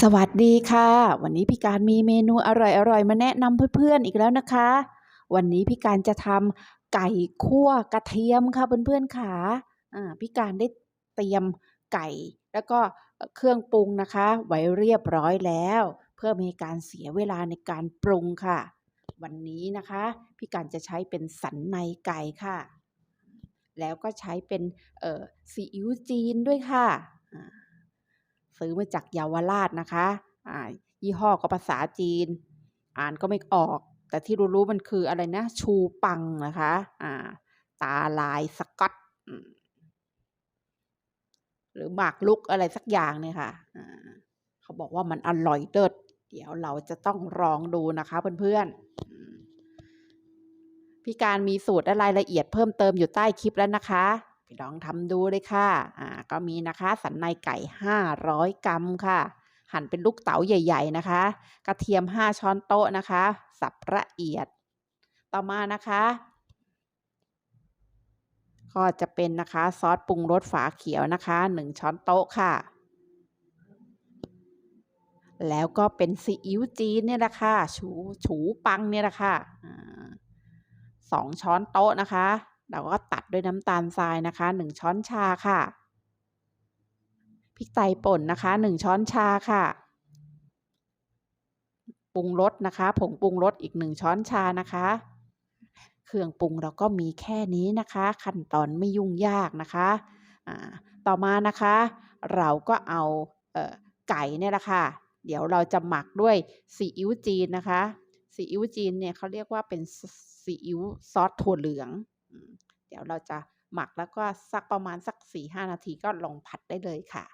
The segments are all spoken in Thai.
สวัสดีค่ะ วันนี้พี่การมีเมนูอร่อยๆ มาแนะนำเพื่อนๆอีกแล้วนะคะ วันนี้พี่การจะทำไก่คั่วกระเทียมค่ะเพื่อนๆค่ะพี่การได้เตรียมไก่ แล้วก็เครื่องปรุงนะคะ ไว้เรียบร้อยแล้ว เพื่อไม่ให้การเสียเวลาในการปรุงค่ะ วันนี้นะคะ พี่การจะใช้เป็นสันในไก่ค่ะ แล้วก็ใช้เป็นซีอิ๊วจีนด้วยค่ะ ซื้อมาจากเยาวราชนะคะอ่ายี่ห้อก็ภาษาจีน อ่านก็ไม่ออก แต่ที่รู้ๆมันคืออะไรนะ ชูปังนะคะอ่าตาลายสกอตหรือหมากลุกอะไรสักอย่างเนี่ยค่ะอ่าเขาบอกว่ามันอร่อยเด็ดเดี๋ยวเราจะต้องลองดูนะคะเพื่อนๆพี่การมีสูตรและรายละเอียดเพิ่มเติมอยู่ใต้คลิปแล้วนะคะ ลองทำดูเลยค่ะอ่าก็มีนะคะสันในไก่ 500 กรัมค่ะ หั่นเป็นลูกเต๋าใหญ่ ๆนะคะ กระเทียม 5 ช้อนโต๊ะนะคะ สับละเอียด ต่อมานะคะก็จะเป็นนะคะซอสปรุงรสฝาเขียวนะคะ 1 ช้อนโต๊ะค่ะ แล้วก็เป็นซีอิ๊วจีนเนี่ยแหละค่ะ ฉูฉูปังเนี่ยแหละค่ะสองช้อนโต๊ะนะคะ เราก็ตัดด้วยน้ำตาลทรายนะคะ 1 ช้อนชาค่ะ พริกไทยป่นนะคะ 1 ช้อนชาค่ะปรุงรสนะคะ ผงปรุงรสอีก 1 ช้อนชานะคะ เครื่องปรุงเราก็มีแค่นี้นะคะ ขั้นตอนไม่ยุ่งยากนะคะต่อมานะคะ เราก็เอาเออไก่เนี่ยแหละค่ะ เดี๋ยวเราจะหมักด้วยซีอิ๊วจีนนะคะซีอิ๊วจีนเนี่ยเขาเรียกว่าเป็นซีอิ๊วซอสถั่วเหลือง เดี๋ยวเราจะหมักแล้วก็สักประมาณสัก4-5นาทีก็ลงผัดได้เลยค่ะ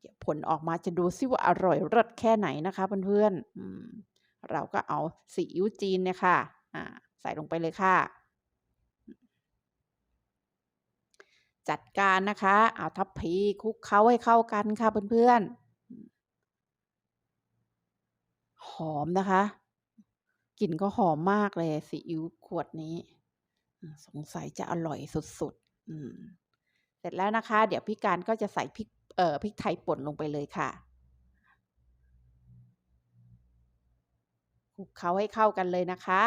เดี๋ยวผลออกมาจะดูซิว่าอร่อยเลิศแค่ไหนนะคะเพื่อนๆเราก็เอาซีอิ๊วจีนเนี่ยค่ะใส่ลงไปเลยค่ะ จัดการนะคะ เอาทัพพีคลุกเคล้าให้เข้ากันค่ะเพื่อนๆหอมนะคะ กลิ่นก็หอมมากเลยซีอิ๊วขวดนี้ สงสัยจะอร่อยสุดๆอืมเสร็จแล้วนะคะ เดี๋ยวพี่การก็จะใส่พริกเอ่อพริกไทยป่นลงไปเลยค่ะคลุกเคล้าให้เข้ากันเลยนะคะ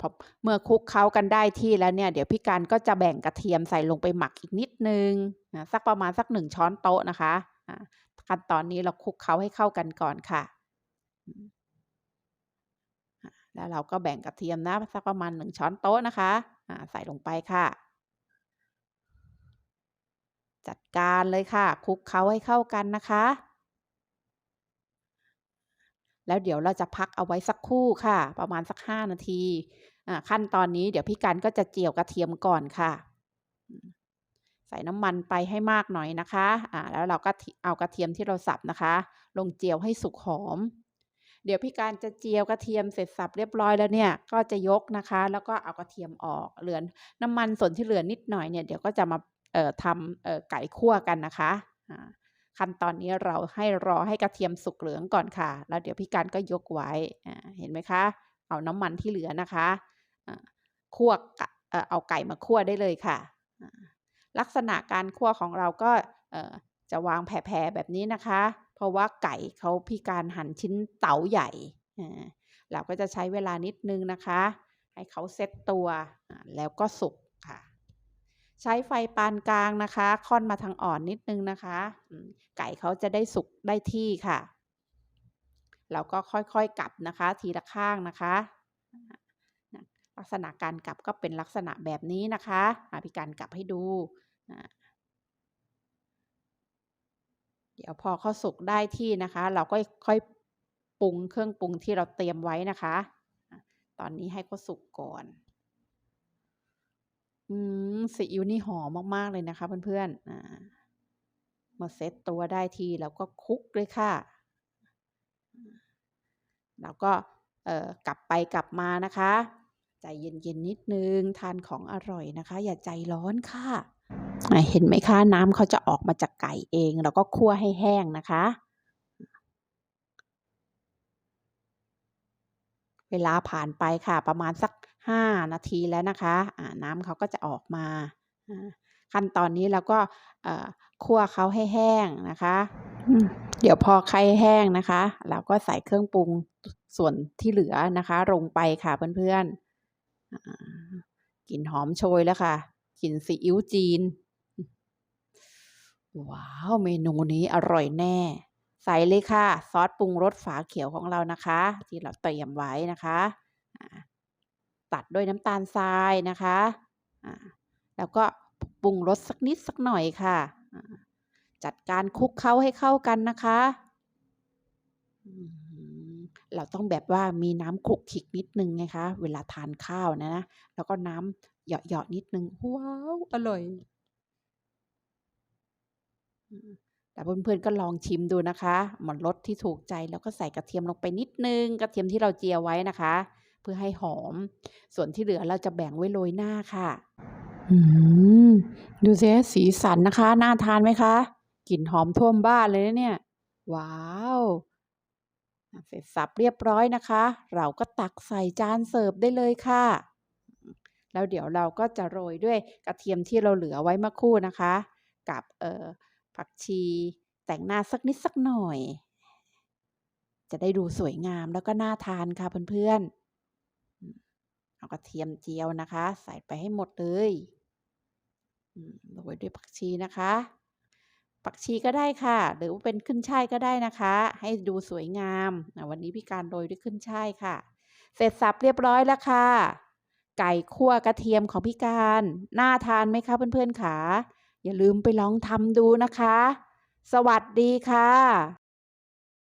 พอเมื่อคลุกเคล้ากันได้ที่แล้วเนี่ย เดี๋ยวพี่การก็จะแบ่งกระเทียมใส่ลงไปหมักอีกนิดนึงนะสักประมาณสัก1ช้อนโต๊ะนะคะอ่าขั้นตอนนี้เราคลุกเคล้าให้เข้ากันก่อนค่ะ แล้วเราก็แบ่งกระเทียมนะสักประมาณ1ช้อนโต๊ะนะคะใส่ลงไปค่ะ จัดการเลยค่ะคลุกเคล้าให้เข้ากันนะคะ แล้วเดี๋ยวเราจะพักเอาไว้สักครู่ค่ะ ประมาณสัก5นาทีขั้นตอนนี้เดี๋ยวพี่การก็จะเจียวกระเทียมก่อนค่ะ ใส่น้ำมันไปให้มากหน่อยนะคะอ่าแล้วเราก็เอากระเทียมที่เราสับนะคะ ลงเจียวให้สุกหอม เดี๋ยวพี่การจะเจียวกระเทียมเสร็จสับเรียบร้อยแล้วเนี่ยก็จะยกนะคะ แล้วก็เอากระเทียมออกเหลือน้ำมันส่วนที่เหลือนิดหน่อยเนี่ยเดี๋ยวก็จะมาเอ่อทำเอ่อไก่คั่วกันนะคะขั้นตอนนี้เราให้รอให้กระเทียมสุกเหลืองก่อนค่ะ แล้วเดี๋ยวพี่การก็ยกไว้เห็นไหมคะ เอาน้ำมันที่เหลือนะคะคั่วเอาไก่มาคั่วได้เลยค่ะ ลักษณะการคั่วของเราก็จะวางแผ่ๆแบบนี้นะคะ เพราะว่าไก่เขาพี่การหั่นชิ้นเต๋าใหญ่ เราก็จะใช้เวลานิดนึงนะคะ ให้เขาเซ็ตตัวแล้วก็สุกค่ะ ใช้ไฟปานกลางนะคะ ค่อนมาทางอ่อนนิดนึงนะคะ ไก่เขาจะได้สุกได้ที่ค่ะ เราก็ค่อยๆกลับนะคะ ทีละข้างนะคะลักษณะการกลับก็เป็นลักษณะแบบนี้นะคะอ่าพี่การกลับให้ดูอ่าเดี๋ยวพอเขาสุกได้ที่นะคะ เราก็ค่อยปรุงเครื่องปรุงที่เราเตรียมไว้นะคะ ตอนนี้ให้เขาสุกก่อน อืมซีอิ๊วนี่หอมมาก ๆ เลยนะคะ เพื่อนๆอ่าเมื่อเซตตัวได้ที่เราก็คลุกเลยค่ะเราก็เอ่อกลับไปกลับมานะคะ ใจเย็นๆนิดนึง ทานของอร่อยนะคะ อย่าใจร้อนค่ะ เห็นไหมคะน้ำเขาจะออกมาจากไก่เองเราก็คั่วให้แห้งนะคะ เวลาผ่านไปค่ะประมาณสัก 5 นาทีแล้วนะคะอ่าน้ำเขาก็จะออกมา ขั้นตอนนี้เราก็คั่วเขาให้แห้งนะคะ เดี๋ยวพอไข่แห้งนะคะ เราก็ใส่เครื่องปรุงส่วนที่เหลือนะคะ ลงไปค่ะเพื่อนๆอ่ากลิ่นหอมโชยแล้วค่ะกลิ่นซีอิ๊วจีน ว้าว เมนูนี้อร่อยแน่ ใส่เลยค่ะ ซอสปรุงรสฝาเขียวของเรานะคะ ที่เราเตรียมไว้นะคะตัดด้วยน้ำตาลทรายนะคะแล้วก็ปรุงรสสักนิดสักหน่อยค่ะ จัดการคลุกเคล้าให้เข้ากันนะคะ เราต้องแบบว่ามีน้ำคลุกคลิกนิดนึงไงคะ เวลาทานข้าวนะนะ แล้วก็น้ำเหยาะๆนิดนึง ว้าว อร่อย แต่เพื่อนๆก็ลองชิมดูนะคะหมอนรสที่ถูกใจแล้วก็ใส่กระเทียมลงไปนิดนึง กระเทียมที่เราเจียวไว้นะคะ เพื่อให้หอม ส่วนที่เหลือเราจะแบ่งไว้โรยหน้าค่ะดูสิสีสันนะคะ น่าทานไหมคะกลิ่นหอมท่วมบ้านเลยนะเนี่ย ว้าวเสร็จสับเรียบร้อยนะคะ เราก็ตักใส่จานเสิร์ฟได้เลยค่ะ แล้วเดี๋ยวเราก็จะโรยด้วยกระเทียมที่เราเหลือไว้เมื่อคู่นะคะ กับเอ่อ ผักชี แต่งหน้าสักนิดสักหน่อย จะได้ดูสวยงามแล้วก็น่าทานค่ะเพื่อนๆเอากระเทียมเจียวนะคะ ใส่ไปให้หมดเลยโรยด้วยผักชีนะคะ ผักชีก็ได้ค่ะ หรือว่าเป็นขึ้นช่ายก็ได้นะคะ ให้ดูสวยงามวันนี้พี่การโรยด้วยขึ้นช่ายค่ะ เสร็จสับเรียบร้อยแล้วค่ะ ไก่คั่วกระเทียมของพี่การ น่าทานไหมคะเพื่อนๆคะ อย่าลืมไปลองทำดูนะคะ สวัสดีค่ะ